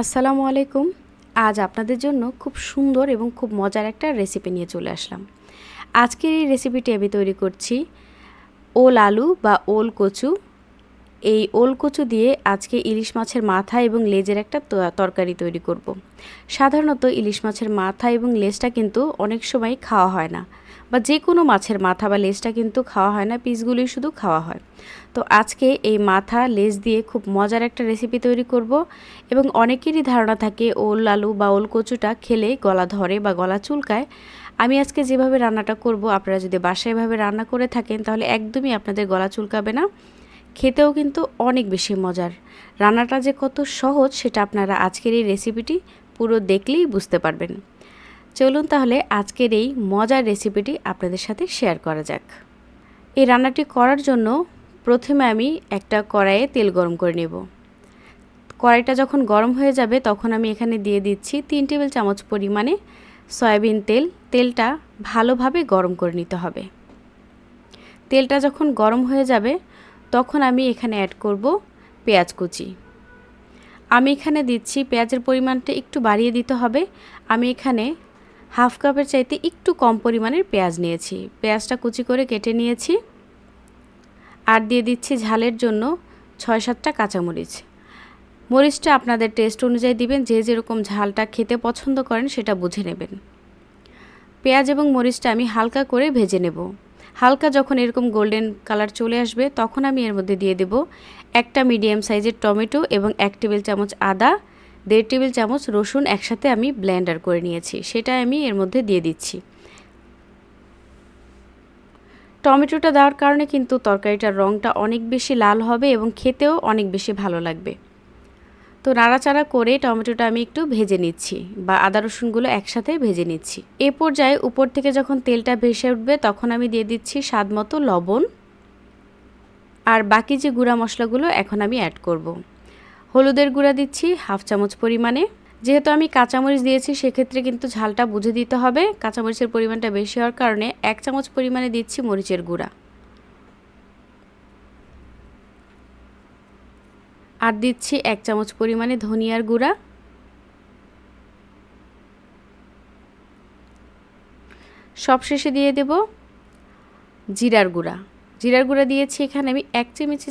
আসসালামু আলাইকুম। আজ আপনাদের জন্য খুব সুন্দর এবং খুব মজার একটা রেসিপি নিয়ে চলে আসলাম। আজকের এই রেসিপিটি আমি তৈরি করছি ওল আলু বা ওল কচু। এই ওল কচু দিয়ে আজকে ইলিশ মাছের মাথা এবং লেজের একটা তরকারি তৈরি করব। সাধারণত ইলিশ মাছের মাথা এবং লেজটা কিন্তু অনেক সময় খাওয়া হয় না। বা যে কোনো মাছের মাথা বা লেজটা কিন্তু খাওয়া হয় না, পিসগুলোই শুধু খাওয়া হয়। তো আজকে এই মাথা, লেজ দিয়ে খুব মজার একটা রেসিপি তৈরি করব এবং অনেকেরই ধারণা থাকে ওল আলু বা ওল কচুটা খেলে গলা ধরে বা গলা চুলকায়। আমি আজকে যেভাবে রান্নাটা করব, আপনারা যদি বাসায় এভাবে রান্না করে থাকেন তাহলে একদমই আপনাদের গলা চুলকাবে না। খেতেও কিন্তু অনেক বেশি মজার। রান্নাটা যে কত সহজ সেটা আপনারা আজকের এই রেসিপিটি পুরো দেখলেই বুঝতে পারবেন। চলুন তাহলে আজকের এই মজার রেসিপিটি আপনাদের সাথে শেয়ার করা যাক। এই রান্নাটি করার জন্য প্রথমে আমি একটা কড়াইয়ে তেল গরম করে নেব। কড়াইটা যখন গরম হয়ে যাবে, তখন আমি এখানে দিয়ে দিচ্ছি তিন টেবিল চামচ পরিমাণে সয়াবিন তেল। তেলটা ভালোভাবে গরম করে নিতে হবে। তেলটা যখন গরম হয়ে যাবে, তখন আমি এখানে অ্যাড করব পেঁয়াজ কুচি। আমি এখানে দিচ্ছি, পেঁয়াজের পরিমাণটা একটু বাড়িয়ে দিতে হবে। আমি এখানে হাফ কাপের চাইতে একটু কম পরিমাণের পেঁয়াজ নিয়েছি। পেঁয়াজটা কুচি করে কেটে নিয়েছি। আর দিয়ে দিচ্ছি ঝালের জন্য ছয় সাতটা কাঁচামরিচ। মরিচটা আপনাদের টেস্ট অনুযায়ী দিবেন, যে যেরকম ঝালটা খেতে পছন্দ করেন সেটা বুঝে নেবেন। পেঁয়াজ এবং মরিচটা আমি হালকা করে ভেজে নেব। হালকা যখন এরকম গোল্ডেন কালার চলে আসবে, তখন আমি এর মধ্যে দিয়ে দেব একটা মিডিয়াম সাইজের টমেটো এবং এক টেবিল চামচ আদা দেড় টেবিল চামচ রসুন একসাথে আমি ব্লেন্ডার করে নিয়েছি, সেটা আমি এর মধ্যে দিয়ে দিচ্ছি। টমেটোটা দেওয়ার কারণে কিন্তু তরকারিটার রঙটা অনেক বেশি লাল হবে এবং খেতেও অনেক বেশি ভালো লাগবে। তো নাড়াচাড়া করে টমেটোটা আমি একটু ভেজে নিচ্ছি বা আদা রসুনগুলো একসাথে ভেজে নিচ্ছি। এ পর্যায়ে উপর থেকে যখন তেলটা ভেসে উঠবে তখন আমি দিয়ে দিচ্ছি স্বাদ মতো লবণ। আর বাকি যে গুঁড়া মশলাগুলো এখন আমি অ্যাড করব। হলুদের গুঁড়া দিচ্ছি, হাফ চামচ পরিমাণে। যেহেতু আমি কাঁচামরিচ দিয়েছি, সেক্ষেত্রে কিন্তু ঝালটা বুঝে দিতে হবে। কাঁচামরিচের পরিমাণটা বেশি হওয়ার কারণে এক চামচ পরিমাণে দিচ্ছি মরিচের গুঁড়া। আর দিচ্ছি এক চামচ পরিমাণে ধনিয়ার গুঁড়া। সবশেষে দিয়ে দেব জিরার গুঁড়া। জিরার গুঁড়া দিয়েছি এখানে আমি এক চামচ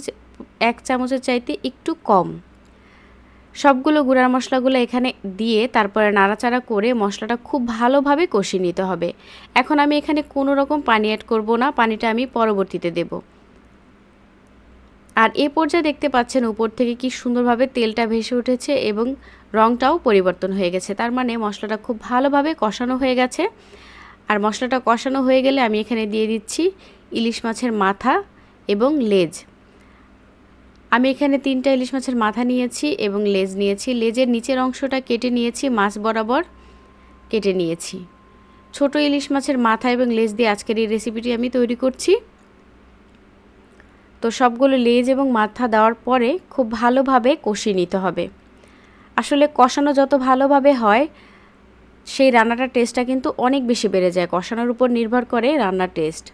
এক চামচের চাইতে একটু কম। সবগুলো গুঁড়ার মশলাগুলো এখানে দিয়ে তারপরে নাড়াচাড়া করে মশলাটা খুব ভালোভাবে কষিয়ে নিতে হবে। এখন আমি এখানে কোনো রকম পানি অ্যাড করব না, পানিটা আমি পরবর্তীতে দেবো। আর এ পর্যায়ে দেখতে পাচ্ছেন উপর থেকে কি সুন্দরভাবে তেলটা ভেসে উঠেছে এবং রঙটাও পরিবর্তন হয়ে গেছে। তার মানে মশলাটা খুব ভালোভাবে কষানো হয়ে গেছে। আর মশলাটা কষানো হয়ে গেলে আমি এখানে দিয়ে দিচ্ছি ইলিশ মাছের মাথা এবং লেজ। আমি এখানে তিনটা ইলিশ মাছের মাথা নিয়েছি এবং লেজ নিয়েছি। লেজের নিচের অংশটা কেটে নিয়েছি, মাছ বরাবর কেটে নিয়েছি। ছোট ইলিশ মাছের মাথা এবং লেজ দিয়ে আজকের এই রেসিপিটি আমি তৈরি করছি। তো সবগুলো লেজ এবং মাথা দেওয়ার পরে খুব ভালোভাবে কষিয়ে নিতে হবে। আসলে কষানো যত ভালোভাবে হয়, সেই রান্নাটার টেস্টটা কিন্তু অনেক বেশি বেড়ে যায়। কষানোর উপর নির্ভর করে রান্নার টেস্ট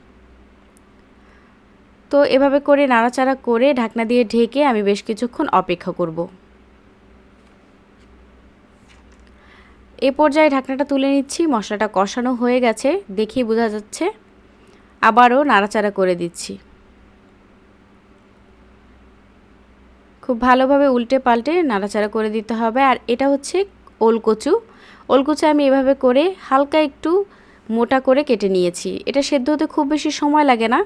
তো এভাবে করে নাড়াচাড়া করে ঢাকনা দিয়ে ঢেকে আমি বেশ কিছুক্ষণ অপেক্ষা করব। এ পর্যায়ে ঢাকনাটা তুলে নিচ্ছি, মশলাটা কষানো হয়ে গেছে, দেখেই বোঝা যাচ্ছে আবারও নাড়াচাড়া করে দিচ্ছি। খুব ভালোভাবে উল্টে পাল্টে নাড়াচাড়া করে দিতে হবে, আর এটা হচ্ছে ওলকচু। ওলকচু আমি এভাবে করে হালকা একটু মোটা করে কেটে নিয়েছি। এটা সেদ্ধ হতে খুব বেশি সময় লাগে না।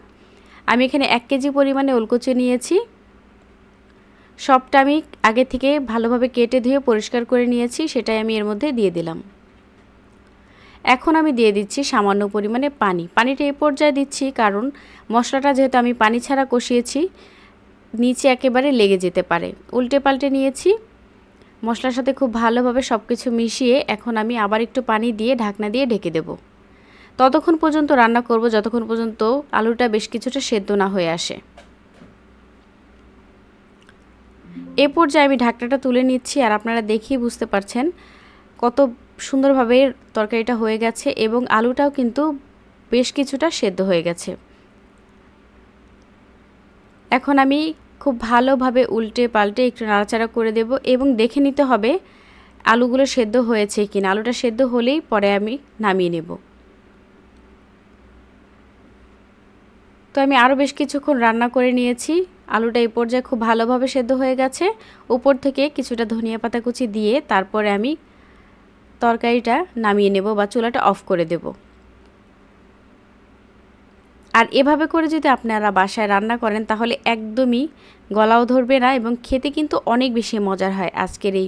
আমি এখানে এক কেজি পরিমাণে ওলকচু নিয়েছি। সবটা আমি আগে থেকে ভালোভাবে কেটে ধুয়ে পরিষ্কার করে নিয়েছি, সেটাই আমি এর মধ্যে দিয়ে দিলাম। এখন আমি দিয়ে দিচ্ছি সামান্য পরিমাণে পানি। পানিটা এই পর্যায়ে দিচ্ছি, কারণ মশলাটা যেহেতু আমি পানি ছাড়া কষিয়েছি, নিচে একেবারে লেগে যেতে পারে। উল্টে পাল্টে নিয়েছি, মশলার সাথে খুব ভালোভাবে সব কিছু মিশিয়ে এখন আমি আবার একটু পানি দিয়ে ঢাকনা দিয়ে ঢেকে দেব। ততক্ষণ পর্যন্ত রান্না করব, যতক্ষণ পর্যন্ত আলুটা বেশ কিছুটা সেদ্ধ না হয়ে আসে। এ পর্যায়ে আমি ঢাকনাটা তুলে নিচ্ছি আর আপনারা দেখেই বুঝতে পারছেন কত সুন্দরভাবে তরকারিটা হয়ে গেছে এবং আলুটাও কিন্তু বেশ কিছুটা সেদ্ধ হয়ে গেছে। এখন আমি খুব ভালোভাবে উল্টে পাল্টে একটু নাড়াচাড়া করে দেব এবং দেখে নিতে হবে আলুগুলো সেদ্ধ হয়েছে কিনা। আলুটা সেদ্ধ হলেই পরে আমি নামিয়ে নেব। তো আমি আরও বেশ কিছুক্ষণ রান্না করে নিয়েছি। আলুটা এই পর্যায়ে খুব ভালোভাবে সেদ্ধ হয়ে গেছে। উপর থেকে কিছুটা ধনিয়া পাতা কুচি দিয়ে তারপরে আমি তরকারিটা নামিয়ে নেব বা চুলাটা অফ করে দেব। আর এভাবে করে যদি আপনারা বাসায় রান্না করেন, তাহলে একদমই গলাও ধরবে না এবং খেতে কিন্তু অনেক বেশি মজার হয় আজকের এই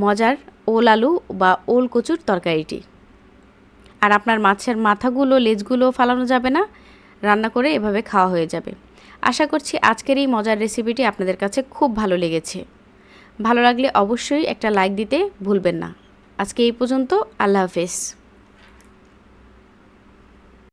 মজার ওল আলু বা ওল কচুর তরকারিটি। আর আপনার মাছের মাথাগুলো লেজগুলো ফালানো যাবে না। রান্না করে এভাবে খাওয়া হয়ে যাবে। আশা করছি আজকের এই মজার রেসিপিটি আপনাদের কাছে খুব ভালো লেগেছে। ভালো লাগলে অবশ্যই একটা লাইক দিতে ভুলবেন না। আজকে এই পর্যন্ত, আল্লাহ হাফেজ।